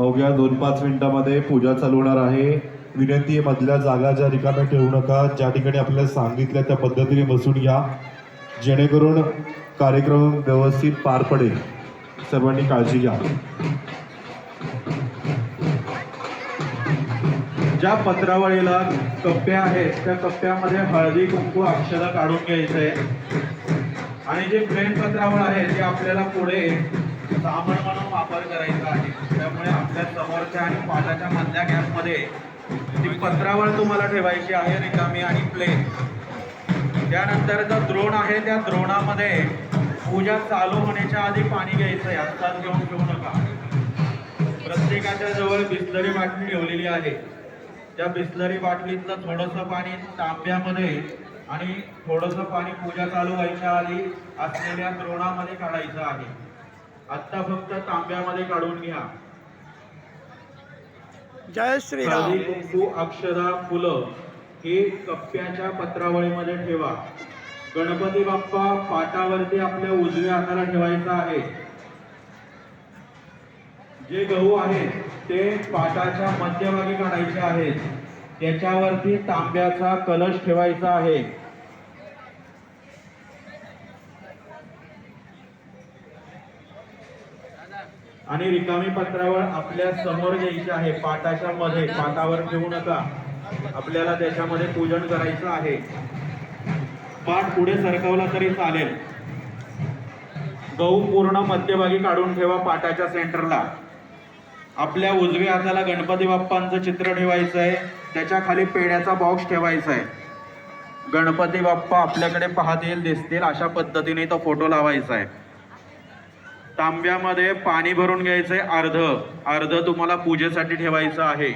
अवघ्या दोन पाच मिनिटामध्ये पूजा चालू होणार आहे. विनंती आहे मधल्या जागा ज्या रिकाम्या ठेवू नका. ज्या ठिकाणी आपल्याला सांगितलं त्या पद्धतीने बसून घ्या. जेणेकरून कार्यक्रम व्यवस्थित पार पडेल. सर्वांनी काळजी घ्या. ज्या पत्रावळीला कप्प्या आहेत त्या कप्प्यामध्ये हळदी कुंकू अक्षरं काढून घ्यायचंय आणि जे प्लेन पत्रावळ आहे ते आपल्याला पुढे सामान म्हणून वापर करायचा आहे. त्यामुळे आपल्या समोरच्या आणि पाटाच्या मधल्या गॅपमध्ये ती पत्रावळ तुम्हाला ठेवायची आहे रिकामी आणि प्लेन त्यानंतर जो द्रोण आहे त्या द्रोणामध्ये पूजा चालू होण्याच्या आधी पाणी घ्यायचं आहे. आत्ताच घेऊन ठेवू नका. प्रत्येकाच्या जवळ बिस्लरी बाटली ठेवलेली आहे. त्या बिस्लरी बाटलीतलं थोडंसं पाणी तांब्यामध्ये आणि थोडंसं पाणी पूजा चालू व्हायच्या आधी असलेल्या द्रोणामध्ये काढायचं आहे. आत्ता फक्त तांब्यामध्ये काढून घ्या. जय श्रीराम. हळदी कुंकू अक्षदा फुलं हे कप्प्याच्या पत्रावळीमध्ये ठेवा. गणपती बाप्पा पाटावरती आपल्या उजव्या हाताला ठेवायचा आहे. जे गहू आहेत ते पाटाच्या मध्यभागी काढायचे आहेत. त्याच्यावरती तांब्याचा कलश ठेवायचा आहे. आणि रिकामी पत्रावर आपल्यासमोर घ्यायची आहे. पाटाच्या मध्ये पाटावर ठेवू नका. आपल्याला त्याच्यामध्ये पूजन करायचं आहे. पाठ पुढे सरकवला तरी चालेल. गहू पूर्ण मध्यभागी काढून ठेवा पाटाच्या सेंटरला. आपल्या उजव्या हाताला गणपती बाप्पांचं चित्र ठेवायचं आहे. त्याच्याखाली पेण्याचा बॉक्स ठेवायचा आहे. गणपती बाप्पा आपल्याकडे पाहतील दिसतील अशा पद्धतीने तो फोटो लावायचा आहे. तांब्यामध्ये पाणी भरून घ्यायचंय अर्ध. अर्ध तुम्हाला पूजेसाठी ठेवायचं आहे.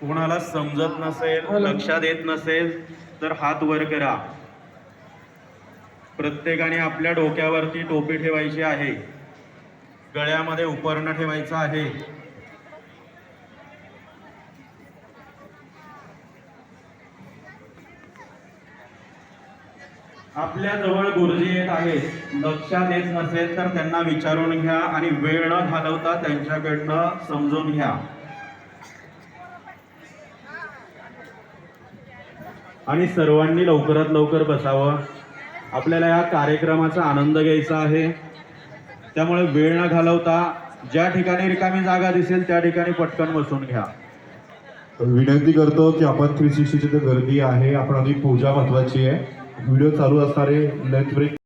कोणाला समजत नसेल लक्षात येत नसेल तर हात वर करा. प्रत्येकाने आपल्या डोक्यावरती टोपी ठेवायची आहे. गळ्यामध्ये उपरणं ठेवायचं आहे. आपल्या जवळ गुरुजी येत आहेत. लक्षात येत नसेल तर त्यांना विचारून घ्या आणि वेळ न घालवता त्यांच्याकडनं समजून घ्या. आणि सर्वांनी लवकरात लवकर बसावं. आपल्याला या कार्यक्रमाचा आनंद घ्यायचा आहे. त्यामुळे वेळ न घालवता ज्या ठिकाणी रिकामी जागा दिसेल त्या ठिकाणी पटकन बसून घ्या. विनंती करतो की आपण थ्री सिक्स्टीची गर्दी आहे. आपण आधी पूजा महत्वाची आहे. व्हिडिओ चालू असणारे लंच ब्रेक.